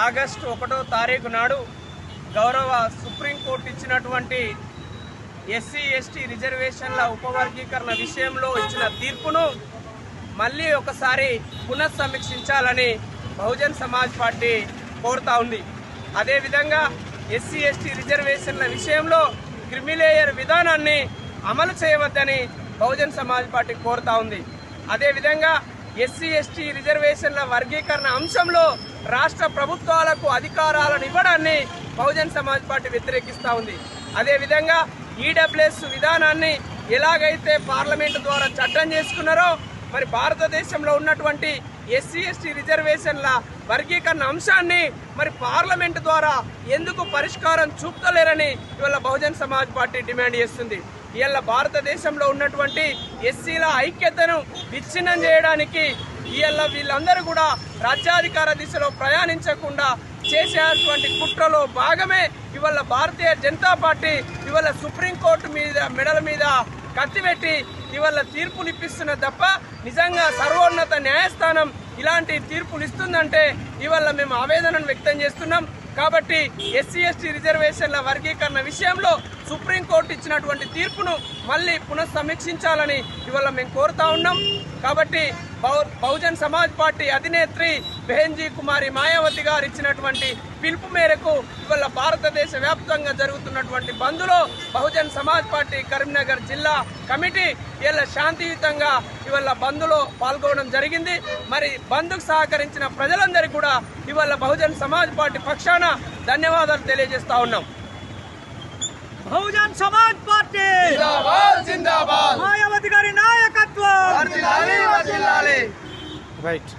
August ఒకటో తారీఖు నాడు గౌరవ సుప్రీంకోర్టు ఇచ్చినటువంటి ఎస్సీ ఎస్టీ రిజర్వేషన్ల ఉపవర్గీకరణ విషయంలో ఇచ్చిన తీర్పును మళ్ళీ ఒకసారి పునఃసమీక్షించాలని బహుజన్ సమాజ్ పార్టీ కోరుతా ఉంది. అదేవిధంగా ఎస్సీ ఎస్టీ రిజర్వేషన్ల విషయంలో క్రిమిలేయర్ విధానాన్ని అమలు చేయవద్దని బహుజన్ సమాజ్ పార్టీ కోరుతా ఉంది. అదేవిధంగా ఎస్సీ ఎస్టీ రిజర్వేషన్ల వర్గీకరణ అంశంలో రాష్ట్ర ప్రభుత్వాలకు అధికారాలను ఇవ్వడాన్ని బహుజన్ సమాజ్ పార్టీ వ్యతిరేకిస్తూ ఉంది. అదేవిధంగా ఈడబ్ల్యూఎస్ విధానాన్ని ఎలాగైతే పార్లమెంటు ద్వారా చట్టం చేసుకున్నారో మరి భారతదేశంలో ఉన్నటువంటి ఎస్సీ ఎస్టీ రిజర్వేషన్ల వర్గీకరణ అంశాన్ని మరి పార్లమెంట్ ద్వారా ఎందుకు పరిష్కారం చూపుతలేరని ఇవాళ బహుజన్ సమాజ్ పార్టీ డిమాండ్ చేస్తుంది. ఇవాళ భారతదేశంలో ఉన్నటువంటి ఎస్సీల ఐక్యతను విచ్ఛిన్నం చేయడానికి ఇవాళ వీళ్ళందరూ కూడా రాజ్యాధికార దిశలో ప్రయాణించకుండా చేసేటువంటి కుట్రలో భాగమే ఇవాళ భారతీయ జనతా పార్టీ ఇవాళ సుప్రీంకోర్టు మీద మెడల మీద కత్తిపెట్టి ఇవాళ తీర్పులు ఇప్పిస్తున్న తప్ప నిజంగా సర్వోన్నత న్యాయస్థానం ఇలాంటి తీర్పులు ఇస్తుందంటే ఇవాళ మేము ఆవేదనను వ్యక్తం చేస్తున్నాం. కాబట్టి ఎస్సీ ఎస్టీ రిజర్వేషన్ల వర్గీకరణ విషయంలో సుప్రీంకోర్టు ఇచ్చినటువంటి తీర్పును మళ్ళీ పునఃసమీక్షించాలని ఇవాళ మేము కోరుతా ఉన్నాం. కాబట్టి బహు- బహుజన్ సమాజ్ పార్టీ అధినేత్రి బెహెన్జీ కుమారి మాయావతి గారు ఇచ్చినటువంటి పిలుపు మేరకు ఇవాళ భారతదేశ వ్యాప్తంగా జరుగుతున్నటువంటి బంద్లో బహుజన్ సమాజ్ పార్టీ కరీంనగర్ జిల్లా కమిటీ ఇవాళ శాంతియుతంగా ఇవాళ బంద్లో పాల్గొనడం జరిగింది. మరి బంద్కు సహకరించిన ప్రజలందరికీ కూడా ఇవాళ బహుజన్ సమాజ్ పార్టీ పక్షాన ధన్యవాదాలు తెలియజేస్తా ఉన్నాం. బహుజన్ సమాజ్ పార్టీ! మాయావతి గారి నాయకత్వం! రైట్.